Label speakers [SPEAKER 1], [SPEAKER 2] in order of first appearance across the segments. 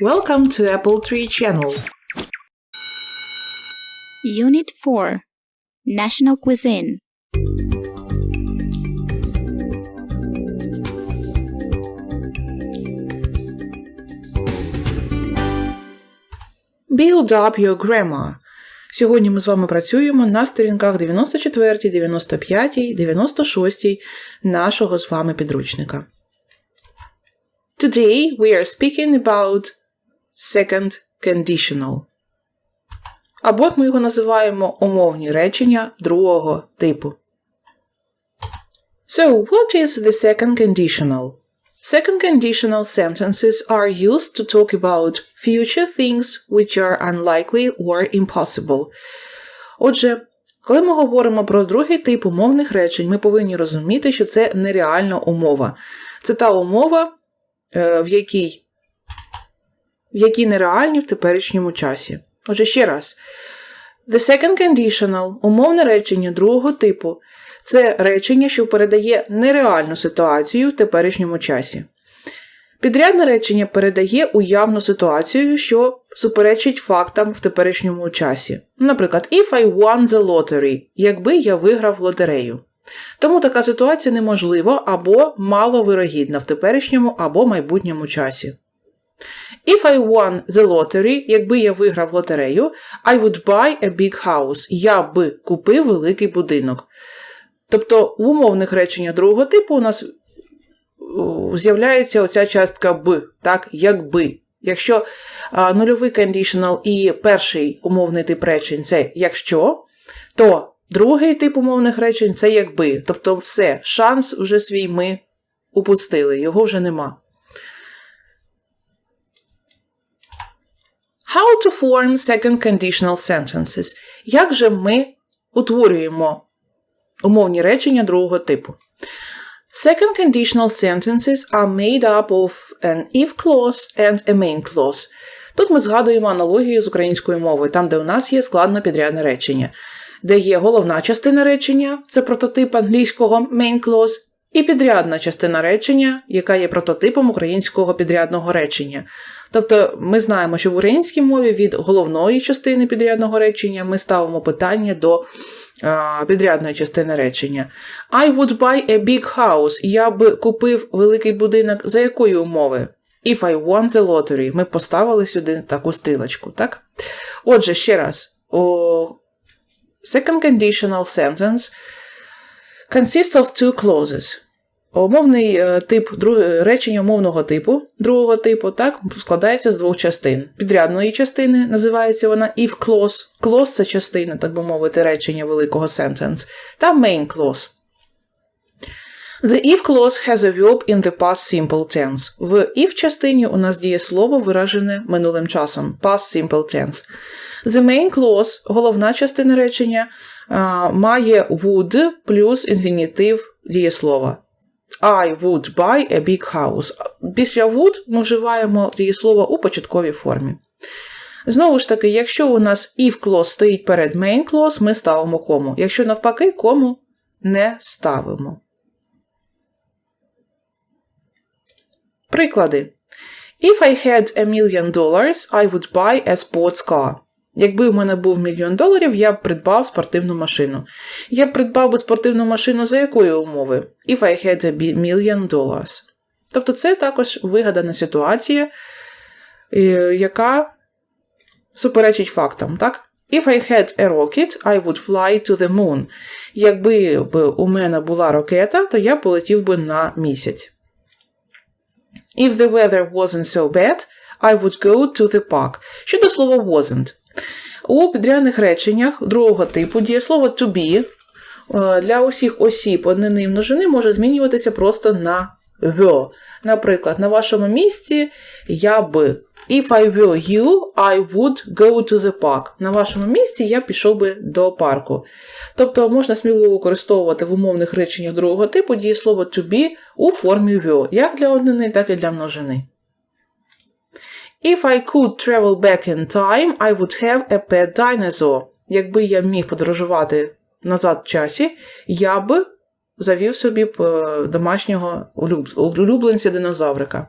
[SPEAKER 1] Welcome to Apple Tree Channel.
[SPEAKER 2] Unit 4 National Cuisine
[SPEAKER 1] Build up your grammar. Сьогодні ми з вами працюємо на сторінках 94, 95, 96 нашого з вами підручника. Today we are speaking about second conditional. Або, як ми його називаємо, умовні речення другого типу. So, what is the second conditional? Second conditional sentences are used to talk about future things which are unlikely or impossible. Отже, коли ми говоримо про другий тип умовних речень, ми повинні розуміти, що це нереальна умова. Це та умова, е, в якій, в якій нереальні в теперішньому часі. Отже, ще раз. The second conditional – умовне речення другого типу – це речення, що передає нереальну ситуацію в теперішньому часі. Підрядне речення передає уявну ситуацію, що суперечить фактам в теперішньому часі. Наприклад, if I won the lottery, якби я виграв лотерею. Тому така ситуація неможлива або маловирогідна в теперішньому або майбутньому часі. If I won the lottery, якби я виграв лотерею, I would buy a big house. Я би купив великий будинок. Тобто в умовних реченнях другого типу у нас з'являється оця частка б, так, якби. Якщо а, нульовий conditional і перший умовний тип речень це якщо, то другий тип умовних речень це якби. Тобто все, шанс вже свій ми упустили, його вже нема. How to form second conditional sentences. Як же ми утворюємо умовні речення другого типу? Second conditional sentences are made up of an if clause and a main clause. Тут ми згадуємо аналогію з українською мовою, там, де у нас є складно підрядне речення, де є головна частина речення, це прототип англійського main clause, і підрядна частина речення, яка є прототипом українського підрядного речення. Тобто ми знаємо, що в українській мові від головної частини підрядного речення ми ставимо питання до а, підрядної частини речення. I would buy a big house. Я би купив великий будинок за якої умови? If I won the lottery. Ми поставили сюди таку стрілочку, так? Отже, ще раз. О, second conditional sentence consists of two clauses. Умовний е, тип речення умовного типу, другого типу, так, складається з двох частин. Підрядної частини називається вона if clause. Clause – це частина, так би мовити, речення великого sentence, та main clause. The if clause has a verb in the past simple tense. В if частині у нас діє слово виражене минулим часом. Past simple tense. The main clause, головна частина речення, має would плюс інфінітив дієслова. I would buy a big house. Після would ми вживаємо дієслово у початковій формі. Знову ж таки, якщо у нас if clause стоїть перед main clause, ми ставимо кому. Якщо навпаки, кому не ставимо. Приклади. If I had a million dollars, I would buy a sports car. Якби у мене був мільйон доларів, я б придбав спортивну машину. Я б придбав би спортивну машину за якої умови? If I had a million dollars. Тобто це також вигадана ситуація, е, яка суперечить фактам, так? If I had a rocket, I would fly to the moon. Якби б у мене була ракета, то я полетів би на місяць. If the weather wasn't so bad, I would go to the park. Щодо слова wasn't. У підрядних реченнях другого типу дієслово to be е, для усіх осіб однини і множини може змінюватися просто на were. Наприклад, на вашому місці я би. If I were you, I would go to the park. На вашому місці я пішов би до парку. Тобто можна сміливо використовувати в умовних реченнях другого типу дієслово to be у формі were, як для однини, так і для множини. If I could travel back in time, I would have a pet dinosaur. Якби я міг подорожувати назад в часі, я б завів собі е, домашнього улюбленця динозаврика.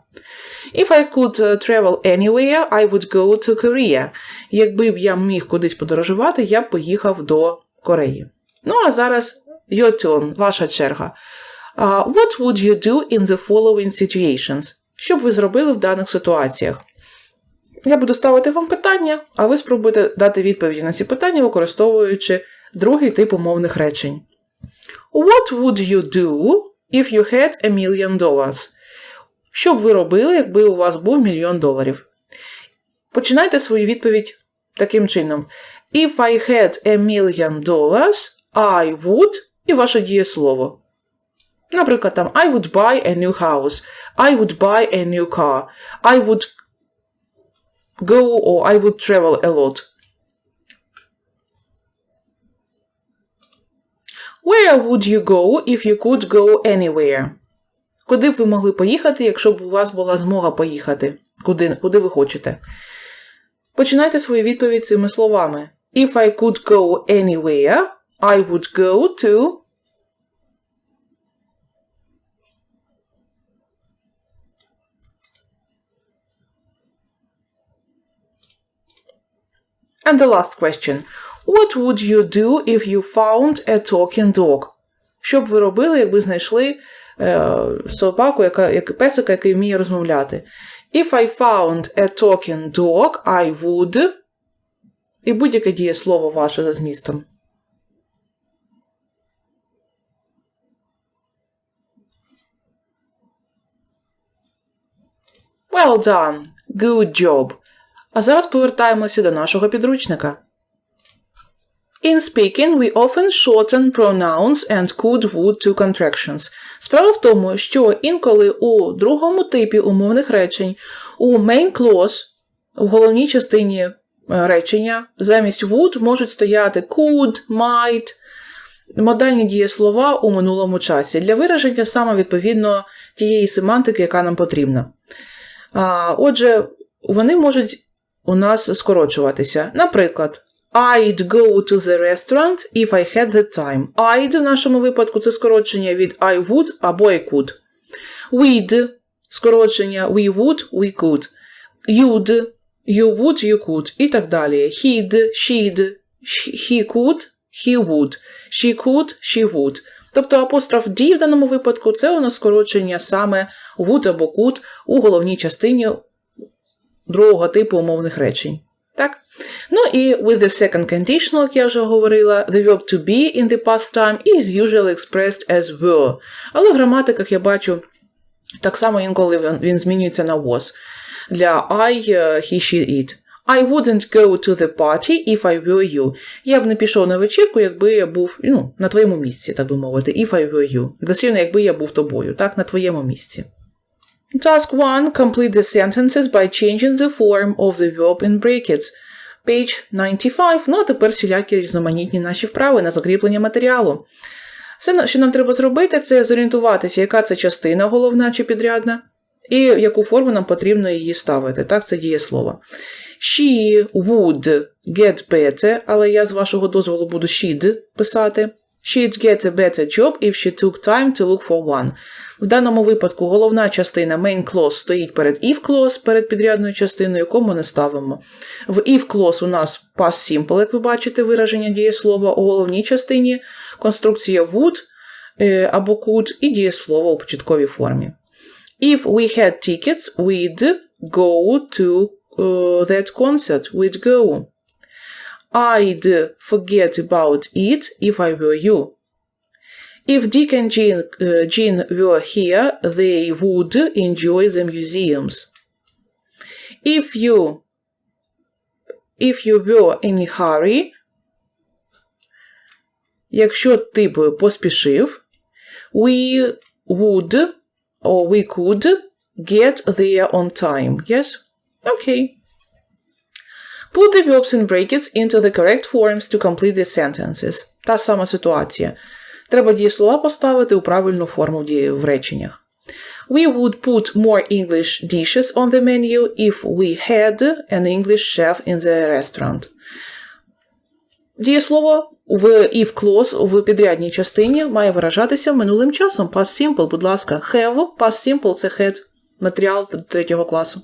[SPEAKER 1] If I could uh, travel anywhere, I would go to Korea. Якби б я міг кудись подорожувати, я б поїхав до Кореї. Ну а зараз your turn, ваша черга. Uh, what would you do in the following situations? Що б ви зробили в даних ситуаціях? Я буду ставити вам питання, а ви спробуйте дати відповіді на ці питання, використовуючи другий тип умовних речень. What would you do if you had a million dollars? Що б ви робили, якби у вас був мільйон доларів? Починайте свою відповідь таким чином. If I had a million dollars, I would і ваше дієслово. Наприклад, там I would buy a new house, I would buy a new car, I would go or I would travel a lot. Where would you go if you could go anywhere? Куди б ви могли поїхати, якщо б у вас була змога поїхати? Куди, куди ви хочете? Починайте свою відповідь цими словами. If I could go anywhere, I would go to And the last question. What would you do if you found a talking dog? Що б ви робили, якби знайшли е, собаку, яка, як, песика, який вміє розмовляти? If I found a talking dog, I would. І будь-яке дієслово ваше за змістом. Well done. Good job. А зараз повертаємося до нашого підручника. In speaking, we often shorten pronouns and could would to contractions. Справа в тому, що інколи у другому типі умовних речень у main clause, у головній частині е, речення, замість would можуть стояти could, might, модальні дієслова у минулому часі для вираження саме відповідно тієї семантики, яка нам потрібна. Отже, вони можуть у нас скорочуватися. Наприклад, I'd go to the restaurant if I had the time. I'd в нашому випадку це скорочення від I would або I could. We'd скорочення we would, we could. You'd, you would, you could. І так далі. He'd, she'd, he could, he would. She could, she would. Тобто апостроф D в даному випадку це у нас скорочення саме would або could у головній частині другого типу умовних речень. Так? Ну і with the second conditional, як я вже говорила, the verb to be in the past time is usually expressed as were. Але в граматиках я бачу так само інколи він, змінюється на was. Для I, he, she, it. I wouldn't go to the party if I were you. Я б не пішов на вечірку, якби я був ну, на твоєму місці, так би мовити, if I were you. Дослівно, якби я був тобою, так, на твоєму місці. Task 1. Complete the sentences by changing the form of the verb in brackets. Page 95. Ну, а тепер всілякі різноманітні наші вправи на закріплення матеріалу. Все, що нам треба зробити, це зорієнтуватися, яка це частина головна чи підрядна, і в яку форму нам потрібно її ставити. Так, це дієслово. She would get better, але я з вашого дозволу буду she'd писати. She'd get a better job if she took time to look for one. В даному випадку головна частина main clause стоїть перед if clause, перед підрядною частиною, яку ми не ставимо. В if clause у нас past simple, як ви бачите, вираження дієслова, у головній частині конструкція would е, або could і дієслово у початковій формі. If we had tickets, we'd go to uh, that concert. We'd go. I'd forget about it if I were you. If Dick and Jean, uh, Jean were here, they would enjoy the museums. If you if you were in a hurry, якщо ти б поспішив, we would or we could get there on time. Yes? Okay. Put the verbs in brackets into the correct forms to complete the sentences. Та сама ситуація. Треба дієслова поставити у правильну форму в, реченнях. We would put more English dishes on the menu if we had an English chef in the restaurant. дієслово в if clause в підрядній частині має виражатися минулим часом. Past simple, будь ласка. Have, past simple – це had, матеріал третього класу.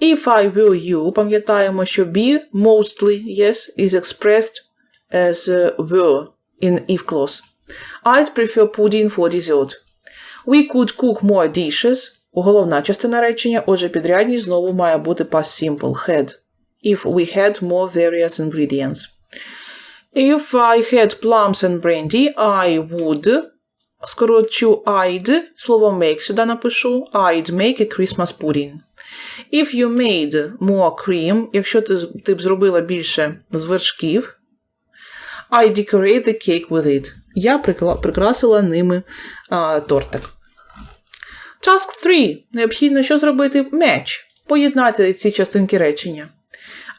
[SPEAKER 1] If I were you, пам'ятаємо, що be mostly, yes, is expressed as uh, were in if clause. I'd prefer pudding for dessert. We could cook more dishes. Головна частина речення, отже, підрядній знову має бути past simple, had. If we had more various ingredients. If I had plums and brandy, I would. Скорочу I'd, слово make сюди напишу. I'd make a Christmas pudding. If you made more cream, якщо ти, ти б зробила більше з вершків, I decorate the cake with it. Я прикрасила ними а, тортик. Task 3. Необхідно що зробити? Match. Поєднати ці частинки речення.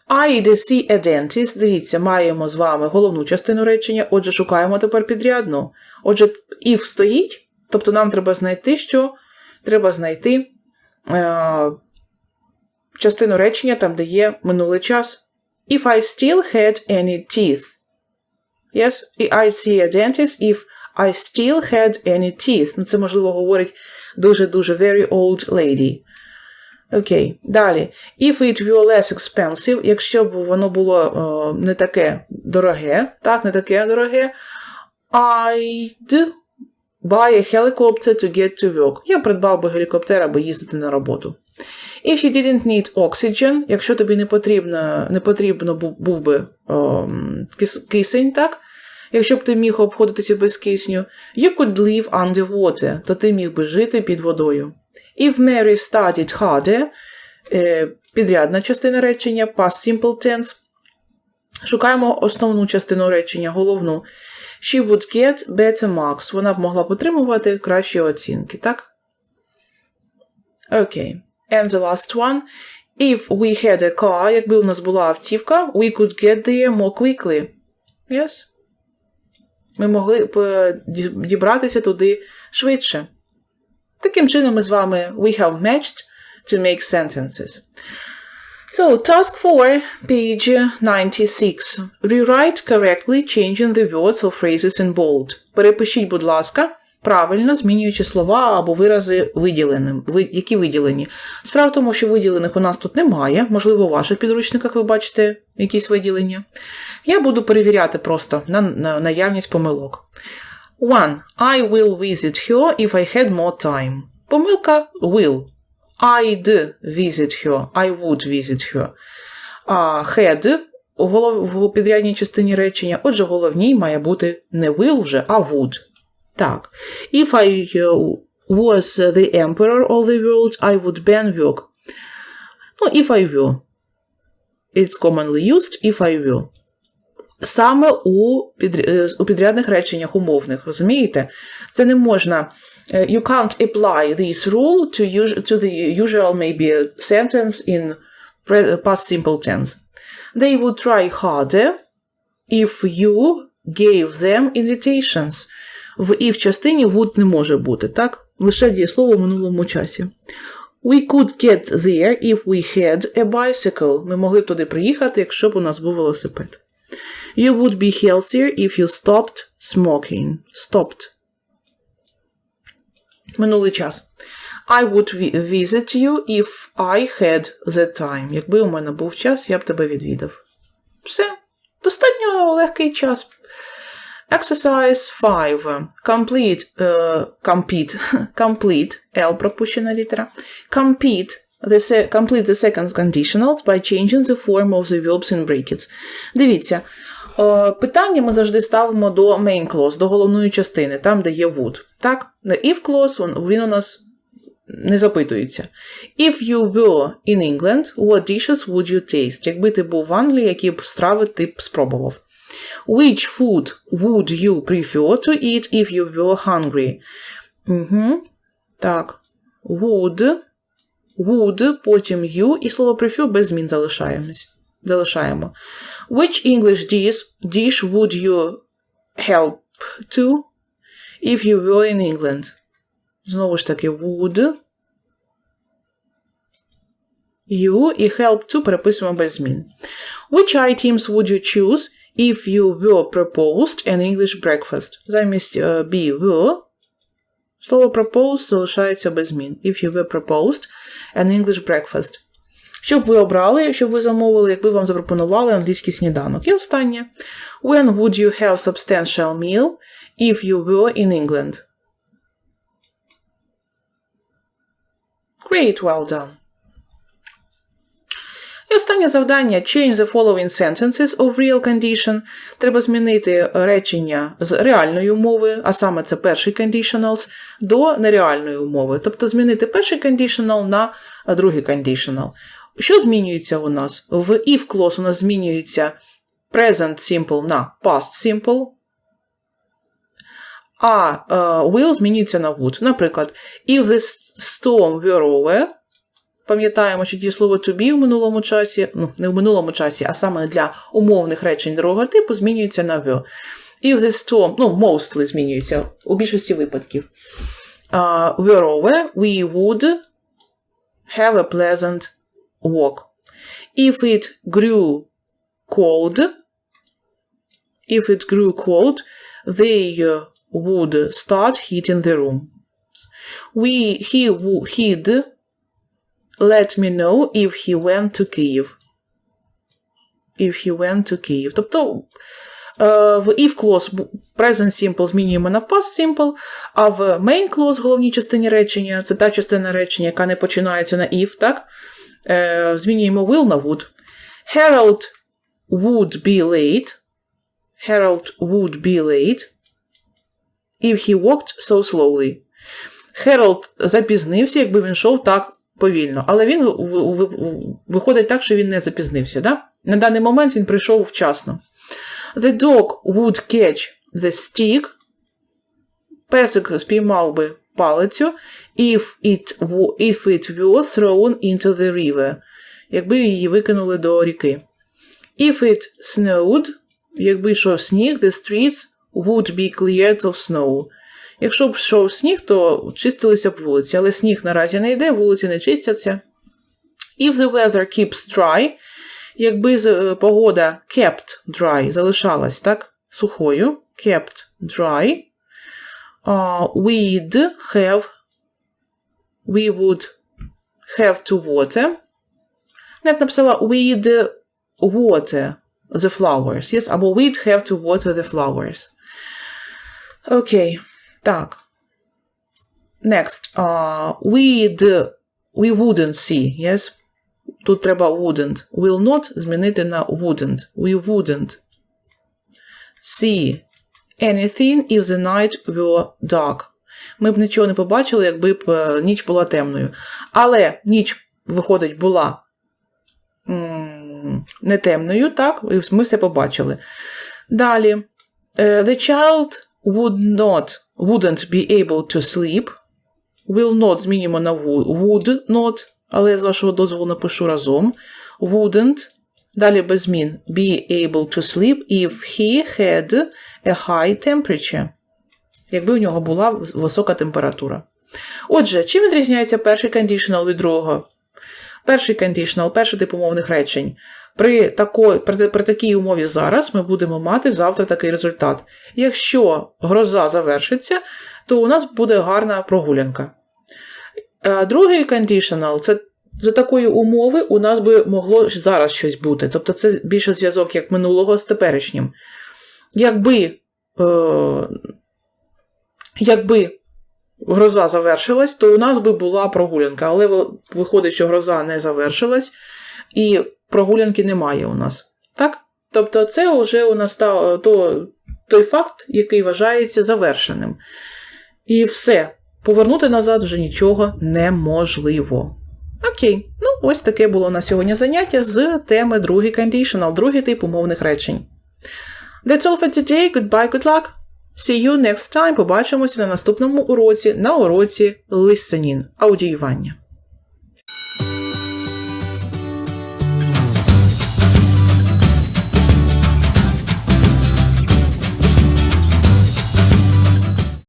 [SPEAKER 1] I see a dentist. Дивіться, маємо з вами головну частину речення, отже, шукаємо тепер підрядну. Отже, if стоїть, тобто нам треба знайти, що треба знайти е, частину речення там, де є минулий час. If I still had any teeth. Yes, I see a dentist if I still had any teeth. Ну, це, можливо, говорить дуже-дуже very old lady. Окей, далі. If it were less expensive, якщо б воно було е, не таке дороге, так, не таке дороге, I'd buy a helicopter to get to work. Я придбав би гелікоптер, аби їздити на роботу. If you didn't need oxygen, якщо тобі не потрібно, не потрібно був, би ем, кис- кисень, так? Якщо б ти міг обходитися без кисню, you could live underwater, то ти міг би жити під водою. If Mary studied harder, е, підрядна частина речення, past simple tense. Шукаємо основну частину речення, головну. She would get better marks. Вона б могла б отримувати кращі оцінки, так? Окей. And the last one. If we had a car, якби у нас була автівка, we could get there more quickly. Yes? Ми могли б е, ді- дібратися туди швидше. Таким чином, ми з вами we have matched to make sentences. So, task 4, page 96. Rewrite correctly, changing the words or phrases in bold. Перепишіть, будь ласка, правильно змінюючи слова або вирази виділеним, які виділені. Справа в тому, що виділених у нас тут немає. Можливо, у ваших підручниках ви бачите якісь виділення. Я буду перевіряти просто на, на наявність помилок. 1. I will visit her if I had more time. Помилка will. I'd visit her. I would visit her. А had в підрядній частині речення, отже, головній має бути не will вже, а would. Так. If I uh, was the emperor of the world, I would ban work. Ну, if I were. It's commonly used if I were. Саме у, під, е, у підрядних реченнях умовних, розумієте? Це не можна. е, You can't apply this rule to, us- to the usual maybe sentence in pre- past simple tense. They would try harder if you gave them invitations. В if частині would не може бути, так? Лише дієслово в минулому часі. We could get there if we had a bicycle. Ми могли б туди приїхати, якщо б у нас був велосипед. You would be healthier if you stopped smoking. Stopped. Минулий час. I would visit you if I had the time. Якби у мене був час, я б тебе відвідав. Все. Достатньо легкий час. Exercise 5. Complete, е, compete, complete, L пропущена літера. Compete the, complete the second conditionals by changing the form of the verbs in brackets. Дивіться, е, питання ми завжди ставимо до main clause, до головної частини, там, де є would. Так? If clause він у нас не запитується. If you were in England, what dishes would you taste? Якби ти був в Англії, які б страви ти б спробував? Which food would you prefer to eat if you were hungry? Угу. Так. Would. Would, потім you і слово prefer без змін залишаємось. Залишаємо. Which English dish, dish would you help to if you were in England? Знову ж таки, would. You і help to переписуємо без змін. Which items would you choose if you were proposed an English breakfast. Замість е, be were слово proposed залишається без змін. If you were proposed an English breakfast. Щоб ви обрали, щоб ви замовили, якби вам запропонували англійський сніданок. І останнє. When would you have substantial meal if you were in England? Great, well done. І останнє завдання change the following sentences of real condition. Треба змінити речення з реальної умови, а саме це перший conditionals, до нереальної умови. Тобто змінити перший conditional на другий conditional. Що змінюється у нас? В if clause у нас змінюється present simple на past simple, а е, will змінюється на would. Наприклад, if the storm were over, пам'ятаємо, що дієслово to be в минулому часі, ну, не в минулому часі, а саме для умовних речень другого типу, змінюється на will. If the storm, ну, mostly змінюється у більшості випадків. Uh, were we would have a pleasant walk. If it grew cold, if it grew cold, they would start heating the room. We, he, he'd let me know if he went to Kyiv. If he went to Kyiv. Тобто е, в if clause present simple змінюємо на past simple, а в main clause, головній частині речення, це та частина речення, яка не починається на if, так? Е, змінюємо will на would. Harold would be late. Harold would be late if he walked so slowly. Хералд запізнився, якби він йшов так повільно. Але він виходить так, що він не запізнився. Да? На даний момент він прийшов вчасно. The dog would catch the stick. Песик спіймав би палицю if it, if it was thrown into the river. Якби її викинули до ріки. If it snowed, якби йшов сніг, the streets would be cleared of snow. Якщо б йшов сніг, то чистилися б вулиці, але сніг наразі не йде, вулиці не чистяться. If the weather keeps dry, якби е, погода kept dry залишалась так, сухою, kept dry, uh, we'd have, we would have to water. Я написала we'd water the flowers, yes? або we'd have to water the flowers. Окей, так. Next. Uh, we'd, we wouldn't see, yes? Тут треба wouldn't. Will not змінити на wouldn't. We wouldn't see anything if the night were dark. Ми б нічого не побачили, якби б е, ніч була темною. Але ніч, виходить, була не темною, так? Ми все побачили. Далі. Е, The child would not, wouldn't be able to sleep. Will not змінюємо на would, not, але я з вашого дозволу напишу разом. Wouldn't, далі без змін, be able to sleep if he had a high temperature. Якби у нього була висока температура. Отже, чим відрізняється перший conditional від другого? Перший conditional, перший тип умовних речень. При, такої, при, при такій умові зараз ми будемо мати завтра такий результат. Якщо гроза завершиться, то у нас буде гарна прогулянка. Е, Другий conditional – це за такої умови у нас би могло зараз щось бути. Тобто це більше зв'язок як минулого з теперішнім. Якби, е, якби гроза завершилась, то у нас би була прогулянка. Але виходить, що гроза не завершилась, і прогулянки немає у нас. Так? Тобто, це вже у нас та, то, той факт, який вважається завершеним. І все. Повернути назад вже нічого неможливо. Окей, ну ось таке було на сьогодні заняття з теми другий conditional, другий тип умовних речень. That's all for today. Goodbye, good luck. See you next time. Побачимося на наступному уроці, на уроці listening, аудіювання.